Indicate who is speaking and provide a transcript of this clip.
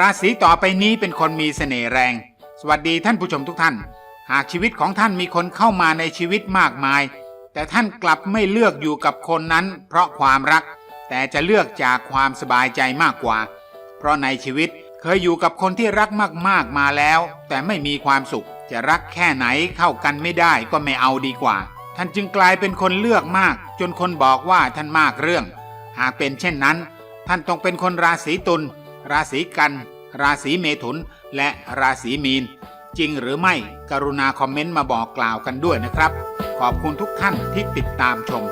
Speaker 1: ราศีต่อไปนี้เป็นคนมีเสน่ห์แรง สวัสดีท่านผู้ชมทุกท่าน หากชีวิตของท่านมีคนเข้ามาในชีวิตมากมาย แต่ท่านกลับไม่เลือกอยู่กับคนนั้น เพราะความรัก แต่จะเลือกจากความสบายใจมากกว่า เพราะในชีวิตเคยอยู่กับคนที่รักมากๆมาแล้ว แต่ไม่มีความสุข จะรักแค่ไหนเข้ากันไม่ได้ก็ไม่เอาดีกว่า ท่านจึงกลายเป็นคนเลือกมาก จนคนบอกว่าท่านมากเรื่อง หากเป็นเช่นนั้น ท่านต้องเป็นคนราศีตุล ราศีกัน ราศีเมถุน และราศีมีน จริงหรือไม่กรุณาคอมเมนต์มาบอกกล่าวกันด้วยนะครับ ขอบคุณทุกท่านที่ติดตามชม